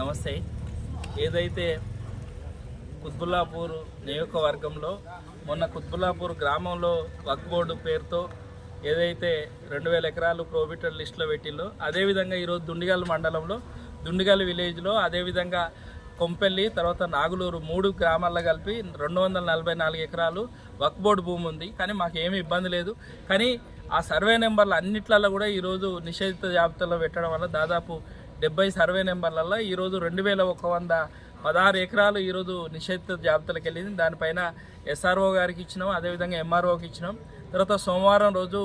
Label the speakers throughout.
Speaker 1: నమస్తే. ఏదైతే కుత్బుల్లాపూర్ నియోజకవర్గంలో మొన్న కుత్బుల్లాపూర్ గ్రామంలో వక్ బోర్డు పేరుతో ఏదైతే రెండు వేల ఎకరాలు ప్రోబిటర్ లిస్టులో పెట్టిందో అదేవిధంగా ఈరోజు దుండిగల్ మండలంలో దుండిగల్ విలేజ్లో అదేవిధంగా కొంపెల్లి తర్వాత నాగులూరు మూడు గ్రామాల్లో కలిపి రెండు వందల నలభై నాలుగు ఎకరాలు వక్ బోర్డు భూమి ఉంది. కానీ మాకు ఏమి ఇబ్బంది లేదు. కానీ ఆ సర్వే నెంబర్లు అన్నిట్లలో కూడా ఈరోజు నిషేధిత జాబితాలో పెట్టడం వల్ల దాదాపు డెబ్బై సర్వే నెంబర్లలో ఈరోజు రెండు వేల ఒక వంద పదహారు ఎకరాలు ఈరోజు నిషేధిత జాబితాలకు వెళ్ళింది. దానిపైన ఎస్ఆర్ఓ గారికి ఇచ్చినాం అదేవిధంగా ఎంఆర్ఓకి ఇచ్చినాం. తర్వాత సోమవారం రోజు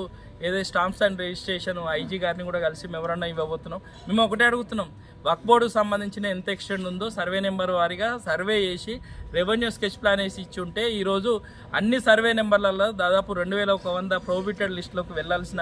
Speaker 1: ఏదైతే స్టాంప్స్ అండ్ రిజిస్ట్రేషన్ ఐజీ గారిని కూడా కలిసి మెమరాండం ఇవ్వబోతున్నాం. మేము ఒకటే అడుగుతున్నాం వక్ బోర్డుకు సంబంధించిన ఎంత ఎక్స్టెండ్ ఉందో సర్వే నెంబర్ వారిగా సర్వే చేసి రెవెన్యూ స్కెచ్ ప్లాన్ వేసి ఇచ్చి ఉంటే ఈరోజు అన్ని సర్వే నెంబర్లలో దాదాపు రెండు వేల ఒక వంద ప్రోబిటెడ్ లిస్టులోకి వెళ్ళాల్సిన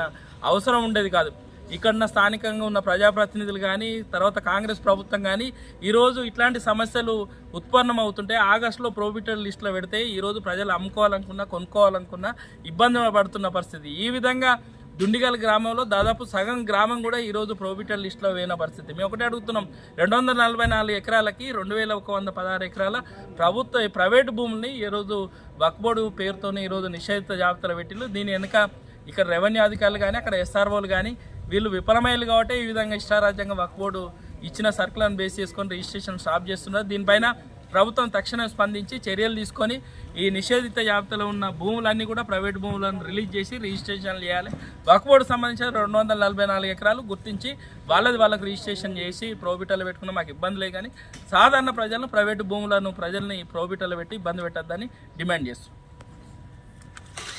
Speaker 1: అవసరం ఉండేది కాదు. ఇక్కడ స్థానికంగా ఉన్న ప్రజాప్రతినిధులు కానీ తర్వాత కాంగ్రెస్ ప్రభుత్వం కానీ ఈరోజు ఇట్లాంటి సమస్యలు ఉత్పన్నం అవుతుంటే ఆగస్టులో ప్రోబిటర్ లిస్టులో పెడితే ఈరోజు ప్రజలు అమ్ముకోవాలనుకున్నా కొనుక్కోవాలనుకున్నా ఇబ్బంది పడుతున్న పరిస్థితి. ఈ విధంగా దుండిగల్ గ్రామంలో దాదాపు సగం గ్రామం కూడా ఈరోజు ప్రోబిటర్ లిస్టులో వేయన పరిస్థితి. మేము ఒకటే అడుగుతున్నాం రెండు వందల నలభై నాలుగు ఎకరాలకి రెండు వేల ఒక వంద పదహారు ఎకరాల ప్రభుత్వ ప్రైవేటు భూముల్ని ఈరోజు వక్బోడు పేరుతోనే ఈరోజు నిషేధిత జాబితాలో పెట్టిళ్ళు. దీని వెనుక ఇక్కడ రెవెన్యూ అధికారులు కానీ అక్కడ ఎస్ఆర్ఓలు కానీ వీళ్ళు విఫలమయ్యారు కాబట్టి ఈ విధంగా ఇష్టారాజ్యంగా వక్ బోర్డు ఇచ్చిన సర్కులను బేస్ చేసుకొని రిజిస్ట్రేషన్ స్టాప్ చేస్తున్నారు. దీనిపైన ప్రభుత్వం తక్షణం స్పందించి చర్యలు తీసుకొని ఈ నిషేధిత జాబితాలో ఉన్న భూములన్నీ కూడా ప్రైవేట్ భూములను రిలీజ్ చేసి రిజిస్ట్రేషన్ చేయాలి. వక్ బోర్డు సంబంధించిన రెండు వందల నలభై నాలుగు ఎకరాలు గుర్తించి వాళ్ళది వాళ్ళకి రిజిస్ట్రేషన్ చేసి ప్రోబిటాలు పెట్టుకున్న మాకు ఇబ్బంది కానీ సాధారణ ప్రజలను ప్రైవేట్ భూములను ప్రజల్ని ప్రోబిటాలు పెట్టి ఇబ్బంది పెట్టద్దని డిమాండ్ చేస్తున్నాం.